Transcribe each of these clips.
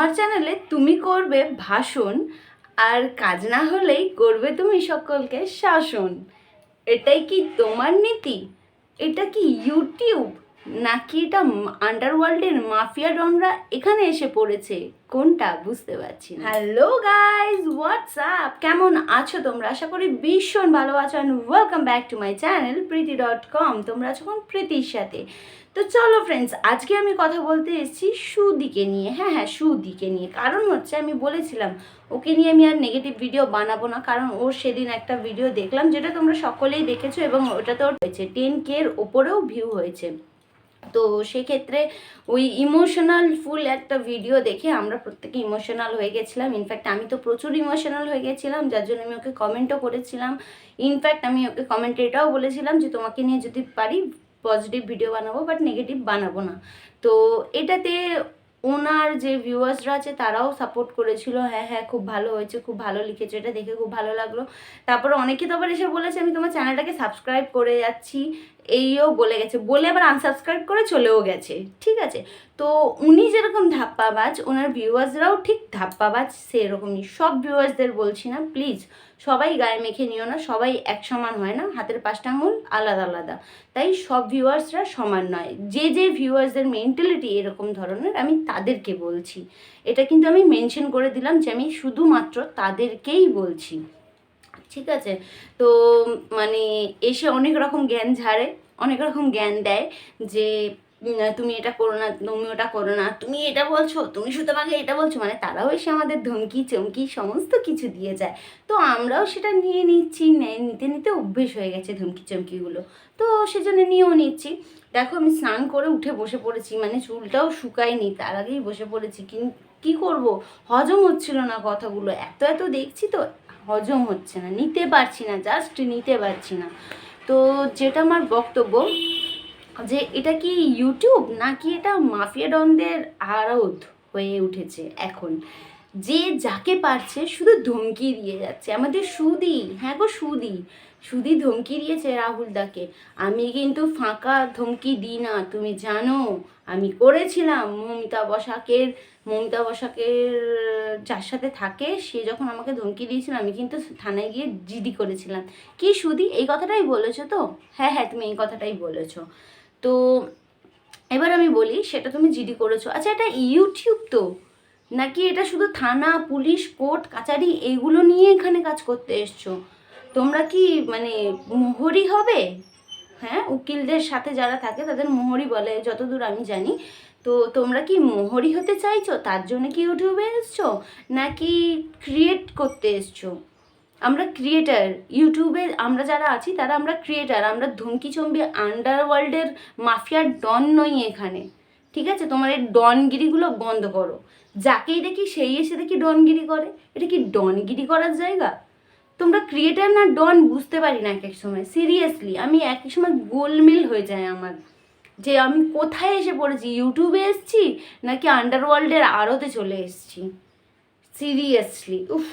তোমার চ্যানেলে তুমি করবে ভাষণ আর কাজ না হলেই করবে তুমি সকলকে শাসন। এটাই কি তোমার নীতি? এটা কি ইউটিউব নাকি এটা আন্ডারওয়ার্ল্ডের মাফিয়া ডনরা এখানে এসে পড়েছে। কোনটা বুঝতে পারছি হ্যালো গাইজ হোয়াটসঅ্যাপ কেমন আছো তোমরা? আশা করি ভীষণ ভালো আছো and welcome back to my channel Preeti dot com তোমরা আছো এখন প্রীতির সাথে। তো চলো ফ্রেন্ডস আজকে আমি কথা বলতে এসেছি সুদিকে নিয়ে। হ্যাঁ হ্যাঁ সুদিকে নিয়ে। কারণ হচ্ছে আমি বলেছিলাম ওকে নিয়ে আমি আর নেগেটিভ ভিডিও বানাবো না। কারণ ওর সেদিন একটা ভিডিও দেখলাম যেটা তোমরা সকলেই দেখেছ এবং ওটাতে ওর হয়েছে। টেন কে এর ওপরেও ভিউ হয়েছে। তো সেক্ষেত্রে ওই ইমোশনাল ফুল একটা ভিডিও দেখে আমরা প্রত্যেকে ইমোশনাল হয়ে গেছিলাম। ইনফ্যাক্ট আমি তো প্রচুর ইমোশনাল হয়ে গেছিলাম, যার জন্য আমি ওকে কমেন্টও করেছিলাম। ইনফ্যাক্ট আমি ওকে কমেন্টে এটাও বলেছিলাম যে, তোমাকে নিয়ে যদি পারি পজিটিভ ভিডিও বানাবো বাট নেগেটিভ বানাবো না। তো এটাতে ওনার যে ভিউয়ার্সরা আছে, তারাও সাপোর্ট করেছিল হ্যাঁ হ্যাঁ খুব ভালো হয়েছে, খুব ভালো লিখেছে, এটা দেখে খুব ভালো লাগল। তারপরে অনেকে তো আবার এসে বলেছে, আমি তোমার চ্যানেলটাকে সাবস্ক্রাইব করে যাচ্ছি। এইও বলে গেছে, বলে আবার আনসাবস্ক্রাইব করে চলেও গেছে, ঠিক আছে? তো উনি যেরকম ধাপ্পাবাজ, ওনার ভিউয়ার্সরাও ঠিক ধাপ্পাবাজ, সেরকমই। সব ভিউয়ার্সদের বলছি না প্লিজ সবাই গায়ে মেখে নিও না, সবাই এক সমান হয় না, হাতের পাঁচটা আঙুল আলাদা আলাদা। তাই সব ভিউয়ার্সরা সমান নয়। যে যে ভিউয়ার্সদের মেন্টালিটি এরকম ধরনের, আমি তাদেরকে বলছি। এটা কিন্তু আমি মেনশন করে দিলাম যে আমি শুধুমাত্র তাদেরকেই বলছি। ঠিক আছে? তো মানে এসে অনেক রকম জ্ঞান ঝাড়ে, অনেক রকম জ্ঞান দেয় যে তুমি এটা করো না, তুমি ওটা করো না, তুমি এটা বলছো, তুমি সুতরাং এটা বলছো মানে তারাও এসে আমাদের ধমকি, চমকি, সমস্ত কিছু দিয়ে যায়। তো আমরাও সেটা নিয়ে নিচ্ছি, নে- নিতে নিতে অভ্যেস হয়ে গেছে ধমকি, চমকিগুলো। তো সেজন্য নিয়েও নিচ্ছি। দেখো আমি স্নান করে উঠে বসে পড়েছি মানে চুলটাও শুকায়নি, তার আগেই বসে পড়েছি। কিন- কি করব? হজম হচ্ছিল না কথাগুলো। এত এত দেখছি তো, হজম হচ্ছে না, নিতে পারছি না জাস্ট নিতে পারছি না। তো যেটা আমার বক্তব্য যে এটা কি ইউটিউব নাকি এটা মাফিয়া ডনদের আড়ত হয়ে উঠেছে এখন? যে যাকে পারছে শুধু ধমকি দিয়ে যাচ্ছে। আমাদের সুদি হ্যাঁ গো সুদি সুদি ধমকি দিয়েছে রাহুল দাকে। আমি কিন্তু ফাঁকা ধমকি দিই না, তুমি জানো। আমি করেছিলাম, মমিতা বসাকের মমিতা বসাকের যার সাথে থাকে, সে যখন আমাকে ধমকি দিয়েছিল, আমি কিন্তু থানায় গিয়ে জিডি করেছিলাম। কি সুদি, এই কথাটাই বলেছ তো? হ্যাঁ হ্যাঁ তুমি এই কথাটাই বলেছ। তো এবার আমি বলি, সেটা তুমি জিডি করেছ। আচ্ছা এটা ইউটিউব তো? নাকি এটা শুধু থানা, পুলিশ, কোর্ট, কাচারি, এইগুলো নিয়ে এখানে কাজ করতে এসছো? তোমরা কি মানে মোহরি হবে? হ্যাঁ উকিলদের সাথে যারা থাকে তাদের মোহরি বলে, যতদূর আমি জানি। তো তোমরা কি মোহরি হতে চাইছো? তার জন্য কি ইউটিউবে এসছো? নাকি ক্রিয়েট করতে এসছো? আমরা ক্রিয়েটার ইউটিউবে আমরা যারা আছি, তারা আমরা ক্রিয়েটার আমরা ধমকি চম্বি আন্ডারওয়ার্ল্ডের মাফিয়ার ডন নই এখানে। ঠিক আছে? তোমার এই ডনগিরিগুলো বন্ধ করো। যাকেই দেখি সেই এসে দেখি ডনগিরি করে। এটা কি ডনগিরি করার জায়গা? তোমরা ক্রিয়েটার না ডন বুঝতে পারি না এক এক সময়। সিরিয়াসলি আমি এক এক সময় গোলমেল হয়ে যায় আমার। যে আমি কোথায় এসে পড়েছি? ইউটিউবে এসেছি? নাকি আন্ডারওয়ার্ল্ডের আড়তে চলে এসেছি? সিরিয়াসলি উফ।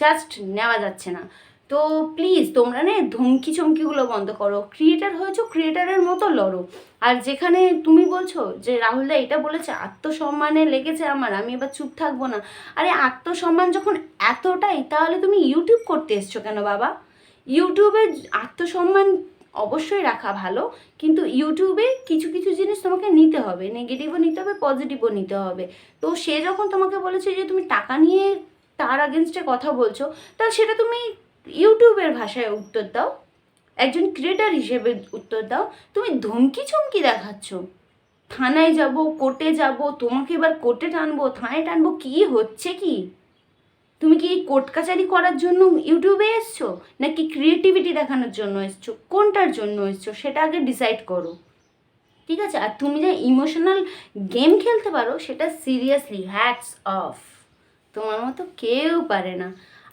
জাস্ট নেওয়া যাচ্ছে না। তো প্লিজ তোমরা না ধমকি চমকিগুলো বন্ধ করো। ক্রিয়েটার হয়েছো ক্রিয়েটারের মতো লড়ো। আর যেখানে তুমি বলছো যে রাহুলদা এটা বলেছে, আত্মসম্মানে লেগেছে আমার, আমি এবার চুপ থাকব না। আরে আত্মসম্মান যখন এতটাই, তাহলে তুমি ইউটিউব করতে এসছো কেন বাবা? ইউটিউবে আত্মসম্মান অবশ্যই রাখা ভালো, কিন্তু ইউটিউবে কিছু কিছু জিনিস তোমাকে নিতে হবে। নেগেটিভও নিতে হবে পজিটিভও নিতে হবে। তো সে যখন তোমাকে বলেছে যে তুমি টাকা নিয়ে তার আগেনস্টে কথা বলছো তাহলে সেটা তুমি ইউটিউবের ভাষায় উত্তর দাও। একজন ক্রিয়েটার হিসেবে উত্তর দাও। তুমি ধমকি চমকি দেখাচ্ছ। থানায় যাব কোর্টে যাব, তোমাকে এবার কোর্টে টানবো, থানায় টানবো, কি হচ্ছে কি? তুমি কি কোর্ট কাচারি করার জন্য ইউটিউবে এসছো? নাকি ক্রিয়েটিভিটি দেখানোর জন্য এসছো? কোনটার জন্য এসছো? সেটা আগে ডিসাইড করো। ঠিক আছে? আর তুমি যে ইমোশনাল গেম খেলতে পারো, সেটা সিরিয়াসলি হ্যাটস অফ তোমার মতো কেউ পারে না।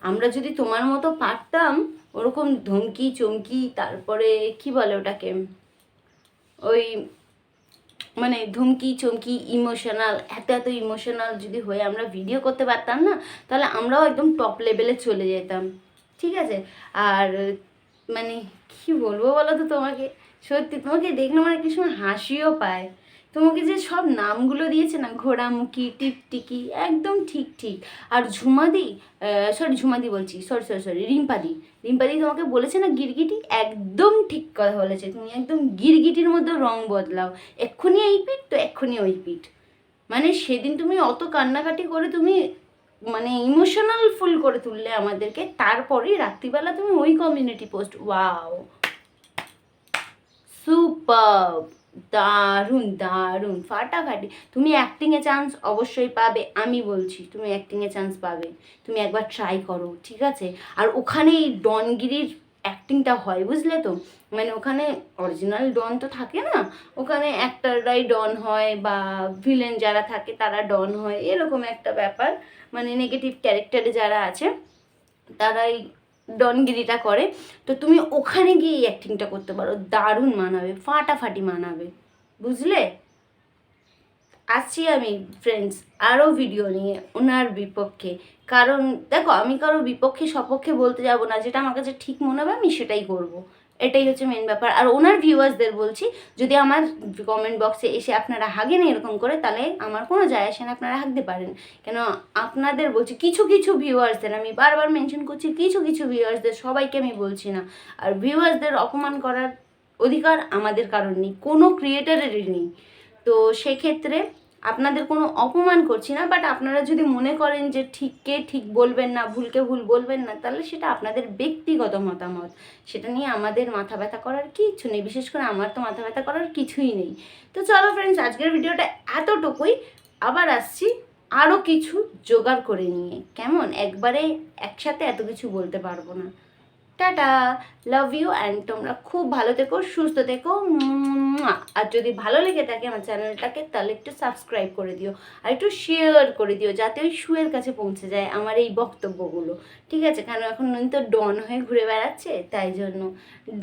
আমরা যদি তোমার মতো পারতাম, ওরকম ধমকি, চমকি, তারপরে কি বলে ওটাকে? ওই মানে ধুমকি, চমকি ইমোশনাল এত এত ইমোশনাল যদি হয়ে আমরা ভিডিও করতে পারতাম না, তাহলে আমরাও একদম টপ লেভেলে চলে যেতাম। ঠিক আছে? আর মানে কি বলব বলো তো তোমাকে? সত্যি তোমাকে দেখলে আমার একটা সময় হাসিও পায়। তোমাকে যে সব নামগুলো দিয়েছে না, ঘোড়ামুখী টিকটিকি একদম ঠিক ঠিক। আর ঝুমাদি সরি ঝুমাদি বলছি সরি সরি সরি রিম্পাদি। রিম্পাদি তোমাকে বলেছে না, গিরগিটি একদম ঠিক কথা বলেছে। তুমি একদম গিরগিটির মধ্যে রং বদলাও। এক্ষুনি এই পিঠ তো এক্ষুনি ওই পিঠ। মানে সেদিন তুমি অত কান্নাকাটি করে তুমি মানে ইমোশনাল ফুল করে তুললে আমাদেরকে। তারপরেই রাত্রিবেলা তুমি ওই কমিউনিটি পোস্ট ওয়াও সুপার দারুণ দারুণ, ফাটাফাটি। তুমি অ্যাক্টিংয়ে চান্স অবশ্যই পাবে, আমি বলছি, তুমি অ্যাক্টিংয়ে চান্স পাবে। তুমি একবার ট্রাই করো, ঠিক আছে? আর ওখানে এই ডনগিরির অ্যাক্টিংটা হয়, বুঝলে তো? মানে ওখানে অরিজিনাল ডন তো থাকে না? ওখানে অ্যাক্টাররাই ডন হয় বা ভিলেন যারা থাকে তারা ডন হয়, এরকম একটা ব্যাপার। মানে নেগেটিভ ক্যারেক্টারে যারা আছে, তারাই ডনগিরিটা করে, তো তুমি ওখানে গিয়ে এই অ্যাক্টিংটা করতে পারো। দারুণ মানাবে, ফাটাফাটি মানাবে। বুঝলে? আসছি আমি ফ্রেন্ডস আরও ভিডিও নিয়ে ওনার বিপক্ষে। কারণ, দেখো, আমি কারও বিপক্ষে সপক্ষে বলতে যাব না, যেটা আমার কাছে ঠিক মনে হবে, আমি সেটাই করব। এটাই হচ্ছে মেন ব্যাপার। আর ওনার ভিউয়ার্সদের বলছি, যদি আমার কমেন্ট বক্সে এসে আপনারা হাগেন এরকম করে, তাহলে আমার কোনো যায় আসে না, আপনারা হাগতে পারেন। কেন, আপনাদের বলছি, কিছু কিছু ভিউয়ার্সদের আমি বারবার মেনশন করছি, কিছু কিছু ভিউয়ার্সদের সবাইকে আমি বলছি না। আর ভিউয়ার্সদের অপমান করার অধিকার আমাদের কারণ নেই, কোনো ক্রিয়েটারেরই নেই। তো সেক্ষেত্রে আপনাদের কোনো অপমান করছি না বাট আপনারা যদি মনে করেন যে ঠিককে ঠিক বলবেন না, ভুলকে ভুল বলবেন না, তাহলে সেটা আপনাদের ব্যক্তিগত মতামত। সেটা নিয়ে আমাদের মাথা ব্যথা করার কিচ্ছু নেই, বিশেষ করে আমার তো মাথা ব্যথা করার কিছুই নেই। তো চলো ফ্রেন্ডস আজকের ভিডিওটা এতটুকুই। আবার আসছি আরও কিছু জোগাড় করে নিয়ে। কেমন? একবারে একসাথে এত কিছু বলতে পারব না। টাটা লাভ ইউ অ্যান্ড তোমরা খুব ভালো থেকো, সুস্থ থেকো। আর যদি ভালো লেগে থাকে আমার চ্যানেলটাকে তাহলে একটু সাবস্ক্রাইব করে দিও আর একটু শেয়ার করে দিও যাতে ওই শুয়ের কাছে পৌঁছে যায় আমার এই বক্তব্যগুলো ঠিক আছে কারণ এখন নয় তো ডন হয়ে ঘুরে বেড়াচ্ছে তাই জন্য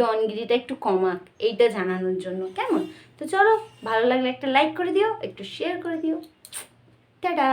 ডনগিরিটা একটু কমাক এইটা জানানোর জন্য কেমন তো চলো ভালো লাগলে একটা লাইক করে দিও একটু শেয়ার করে দিও টাটা।